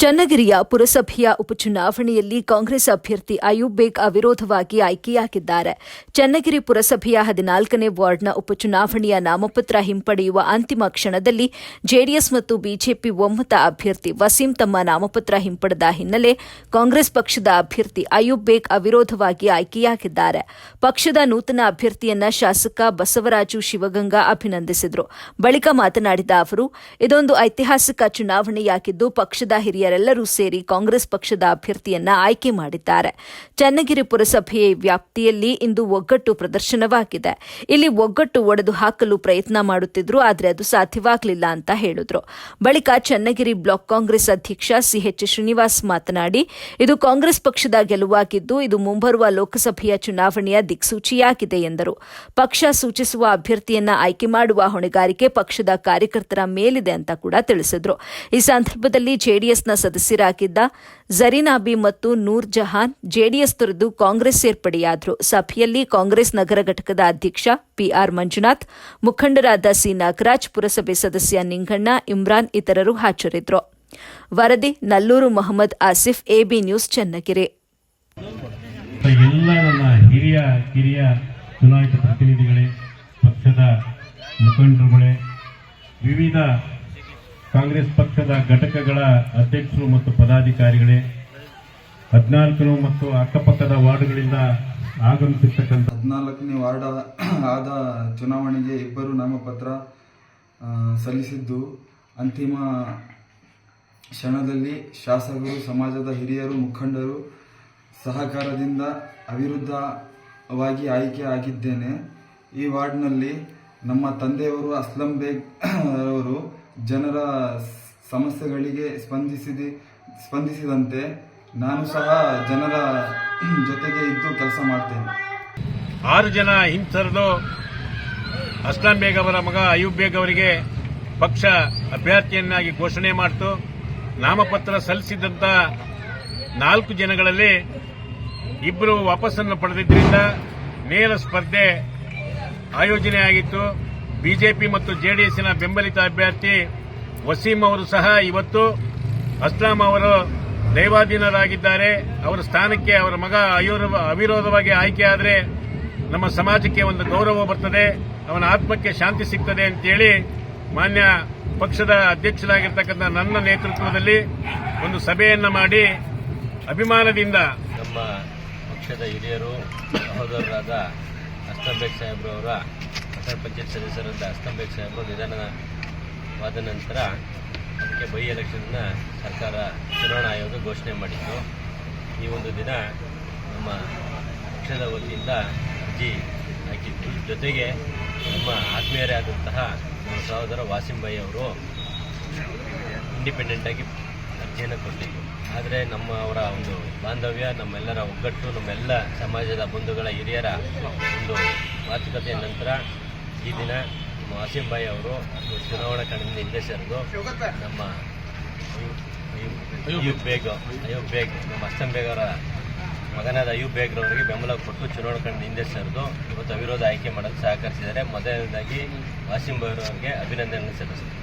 ಚನ್ನಗಿರಿಯ ಪುರಸಭೆಯ ಉಪಚುನಾವಣೆಯಲ್ಲಿ ಕಾಂಗ್ರೆಸ್ ಅಭ್ಯರ್ಥಿ ಅಯೂಬ್ ಬೇಗ್ ಅವಿರೋಧವಾಗಿ ಆಯ್ಕೆಯಾಗಿದ್ದಾರೆ. ಚನ್ನಗಿರಿ ಪುರಸಭೆಯ ಹದಿನಾಲ್ಕನೇ ವಾರ್ಡ್ನ ಉಪಚುನಾವಣೆಯ ನಾಮಪತ್ರ ಹಿಂಪಡೆಯುವ ಅಂತಿಮ ಕ್ಷಣದಲ್ಲಿ ಜೆಡಿಎಸ್ ಮತ್ತು ಬಿಜೆಪಿ ಒಮ್ಮತ ಅಭ್ಯರ್ಥಿ ವಸೀಂ ತಮ್ಮ ನಾಮಪತ್ರ ಹಿಂಪಡೆದ ಹಿನ್ನೆಲೆ ಕಾಂಗ್ರೆಸ್ ಪಕ್ಷದ ಅಭ್ಯರ್ಥಿ ಅಯೂಬ್ ಬೇಗ್ ಅವಿರೋಧವಾಗಿ ಆಯ್ಕೆಯಾಗಿದ್ದಾರೆ. ಪಕ್ಷದ ನೂತನ ಅಭ್ಯರ್ಥಿಯನ್ನ ಶಾಸಕ ಬಸವರಾಜು ಶಿವಗಂಗಾ ಅಭಿನಂದಿಸಿದರು. ಬಳಿಕ ಮಾತನಾಡಿದ ಅವರು, ಇದೊಂದು ಐತಿಹಾಸಿಕ ಚುನಾವಣೆಯಾಗಿದ್ದು ಪಕ್ಷದ ಹಿರಿಯರೆಲ್ಲರೂ ಸೇರಿ ಕಾಂಗ್ರೆಸ್ ಪಕ್ಷದ ಅಭ್ಯರ್ಥಿಯನ್ನ ಆಯ್ಕೆ ಮಾಡಿದ್ದಾರೆ. ಚನ್ನಗಿರಿ ಪುರಸಭೆಯ ವ್ಯಾಪ್ತಿಯಲ್ಲಿ ಇಂದು ಒಗ್ಗಟ್ಟು ಪ್ರದರ್ಶನವಾಗಿದೆ. ಇಲ್ಲಿ ಒಗ್ಗಟ್ಟು ಒಡೆದು ಹಾಕಲು ಪ್ರಯತ್ನ ಮಾಡುತ್ತಿದ್ರು, ಆದರೆ ಅದು ಸಾಧ್ಯವಾಗಲಿಲ್ಲ ಅಂತ ಹೇಳಿದ್ರು. ಬಳಿಕ ಚನ್ನಗಿರಿ ಬ್ಲಾಕ್ ಕಾಂಗ್ರೆಸ್ ಅಧ್ಯಕ್ಷ ಸಿಎಚ್ ಶ್ರೀನಿವಾಸ್ ಮಾತನಾಡಿ, ಇದು ಕಾಂಗ್ರೆಸ್ ಪಕ್ಷದ ಗೆಲುವಾಗಿದ್ದು, ಇದು ಮುಂಬರುವ ಲೋಕಸಭೆಯ ಚುನಾವಣೆಯ ದಿಕ್ಸೂಚಿಯಾಗಿದೆ ಎಂದರು. ಪಕ್ಷ ಸೂಚಿಸುವ ಅಭ್ಯರ್ಥಿಯನ್ನ ಆಯ್ಕೆ ಮಾಡುವ ಹೊಣೆಗಾರಿಕೆ ಪಕ್ಷದ ಕಾರ್ಯಕರ್ತರ ಮೇಲಿದೆ ಅಂತ ಕೂಡ ತಿಳಿಸಿದ್ರು. ಈ ಸಂದರ್ಭದಲ್ಲಿ ಜೆಡಿಎಸ್ನ ಸದಸ್ಯರಾಗಿದ್ದ ಜರೀನಾಬಿ ಮತ್ತು ನೂರ್ ಜಹಾನ್ ಜೆಡಿಎಸ್ ತೊರೆದು ಕಾಂಗ್ರೆಸ್ ಸೇರ್ಪಡೆಯಾದರು. ಸಭೆಯಲ್ಲಿ ಕಾಂಗ್ರೆಸ್ ನಗರ ಘಟಕದ ಅಧ್ಯಕ್ಷ ಪಿಆರ್ ಮಂಜುನಾಥ್, ಮುಖಂಡರಾದ ಸಿ ನಾಗರಾಜ್, ಪುರಸಭೆ ಸದಸ್ಯ ನಿಂಗಣ್ಣ, ಇಮ್ರಾನ್ ಇತರರು ಹಾಜರಿದ್ದರು ವರದಿ ನಲ್ಲೂರು ಮೊಹಮ್ಮದ್ ಆಸಿಫ್, ಎಬಿ ನ್ಯೂಸ್ ಚನ್ನಗಿರಿ. ಚುನಾಯಿತ ಪ್ರತಿನಿಧಿಗಳೇ, ಪಕ್ಷದ ಮುಖಂಡರುಗಳೇ, ವಿವಿಧ ಕಾಂಗ್ರೆಸ್ ಪಕ್ಷದ ಘಟಕಗಳ ಅಧ್ಯಕ್ಷರು ಮತ್ತು ಪದಾಧಿಕಾರಿಗಳೇ ಹದಿನಾಲ್ಕರು ಮತ್ತು ಅಕ್ಕಪಕ್ಕದ ವಾರ್ಡ್ಗಳಿಂದ ಆಗಮಿಸಿರ್ತಕ್ಕಂಥ ಹದಿನಾಲ್ಕನೇ ವಾರ್ಡ್ ಆದ ಚುನಾವಣೆಗೆ ಇಬ್ಬರು ನಾಮಪತ್ರ ಸಲ್ಲಿಸಿದ್ದು. ಅಂತಿಮ ಕ್ಷಣದಲ್ಲಿ ಶಾಸಕರು, ಸಮಾಜದ ಹಿರಿಯರು, ಮುಖಂಡರು ಸಹಕಾರದಿಂದ ಅವಿರುದ್ಧವಾಗಿ ಆಯ್ಕೆ ಆಗಿದ್ದೇನೆ. ಈ ವಾರ್ಡ್ನಲ್ಲಿ ನಮ್ಮ ತಂದೆಯವರು ಅಸ್ಲಂ ಬೇಗ್ ಅವರು ಜನರ ಸಮಸ್ಯೆಗಳಿಗೆ ಸ್ಪಂದಿಸಿದೆ, ಸ್ಪಂದಿಸಿದಂತೆ ನಾನು ಸಹ ಜನರ ಜೊತೆಗೆ ಇದ್ದು ಕೆಲಸ ಮಾಡ್ತೇನೆ. ಆರು ಜನ ಹಿಂಸರಿದು ಅಸ್ಲಾಂ ಬೇಗ್ ಅವರ ಮಗ ಅಯೂಬ್ ಬೇಗ್ ಅವರಿಗೆ ಪಕ್ಷ ಅಭ್ಯರ್ಥಿಯನ್ನಾಗಿ ಘೋಷಣೆ ಮಾಡಿತು. ನಾಮಪತ್ರ ಸಲ್ಲಿಸಿದಂತ ನಾಲ್ಕು ಜನಗಳಲ್ಲಿ ಇಬ್ಬರು ವಾಪಸ್ಸನ್ನು ಪಡೆದಿದ್ದರಿಂದ ನೇರ ಸ್ಪರ್ಧೆ ಆಯೋಜನೆಯಾಗಿತ್ತು. ಬಿಜೆಪಿ ಮತ್ತು ಜೆಡಿಎಸ್ನ ಬೆಂಬಲಿತ ಅಭ್ಯರ್ಥಿ ವಸೀಂ ಅವರು ಸಹ ಇವತ್ತು ಅಸ್ಲಾಂ ಅವರು ದೈವಾಧೀನರಾಗಿದ್ದಾರೆ. ಅವರ ಸ್ಥಾನಕ್ಕೆ ಅವರ ಮಗ ಅವಿರೋಧವಾಗಿ ಆಯ್ಕೆಯಾದರೆ ನಮ್ಮ ಸಮಾಜಕ್ಕೆ ಒಂದು ಗೌರವ ಬರ್ತದೆ. ಅವನ ಆತ್ಮಕ್ಕೆ ಶಾಂತಿ ಸಿಗ್ತದೆ ಅಂತೇಳಿ ಮಾನ್ಯ ಪಕ್ಷದ ಅಧ್ಯಕ್ಷರಾಗಿರ್ತಕ್ಕಂಥ ನನ್ನ ನೇತೃತ್ವದಲ್ಲಿ ಒಂದು ಸಭೆಯನ್ನು ಮಾಡಿ ಅಭಿಮಾನದಿಂದ ನಮ್ಮ ಪಕ್ಷದ ಹಿರಿಯರು, ಸಹೋದರರಾದ ಅಸ್ತಂಬೇಗ್ ಸಾಹೇಬ್ರವರ ನಗರ ಪಂಚಾಯತ್ ಸದಸ್ಯರಾದ ಅಸ್ತಂಬೇಗ್ ಸಾಹೇಬರು ನಿಧನವಾದ ನಂತರ ಅದಕ್ಕೆ ಬೈ ಎಲೆಕ್ಷನ್ನ ಸರ್ಕಾರ ಚುನಾವಣಾ ಆಯೋಗ ಘೋಷಣೆ ಮಾಡಿತ್ತು. ಈ ಒಂದು ದಿನ ನಮ್ಮ ಪಕ್ಷದ ವತಿಯಿಂದ ಅರ್ಜಿ ಹಾಕಿತ್ತು. ಜೊತೆಗೆ ನಮ್ಮ ಆತ್ಮೀಯರೇ ಆದಂತಹ ನಮ್ಮ ಸಹೋದರ ವಾಸಿಂ ಬೈ ಅವರು ಇಂಡಿಪೆಂಡೆಂಟ್ ಆಗಿ ಅರ್ಜಿಯನ್ನು ಕೊಟ್ಟಿದ್ದು ಆದರೆ ನಮ್ಮವರ ಒಂದು ಬಾಂಧವ್ಯ, ನಮ್ಮೆಲ್ಲರ ಒಗ್ಗಟ್ಟು, ನಮ್ಮೆಲ್ಲ ಸಮಾಜದ ಬಂಧುಗಳ ಹಿರಿಯರ ಒಂದು ಮಾತುಕತೆಯ ನಂತರ ಈ ದಿನ ವಾಸಿಂ ಬಾಯಿ ಅವರು ಚುನಾವಣಾ ಹಿಂದೆ ಸೇರಿದು ನಮ್ಮ ಅಯೂಬ್- ಬೇಗ್ ಅಯೂಬ್ ಬೇಗ್, ನಮ್ಮ ಅಸ್ತಂ ಬೇಗ್ ಅವರ ಮಗನಾದ ಅಯೂಬ್ ಬೇಗ್ರವರಿಗೆ ಬೆಂಬಲ ಕೊಟ್ಟು ಚುನಾವಣಾ ಹಿಂದೆ ಸೇರಿದು ಇವತ್ತು ಅವಿರೋಧ ಆಯ್ಕೆ ಮಾಡಲು ಸಹಕರಿಸಿದ್ದಾರೆ. ಮೊದಲನೇದಾಗಿ ವಾಸಿಂ ಬಾಯಿ ಅವರಿಗೆ ಅಭಿನಂದನೆ ಸಲ್ಲಿಸಿದ್ದಾರೆ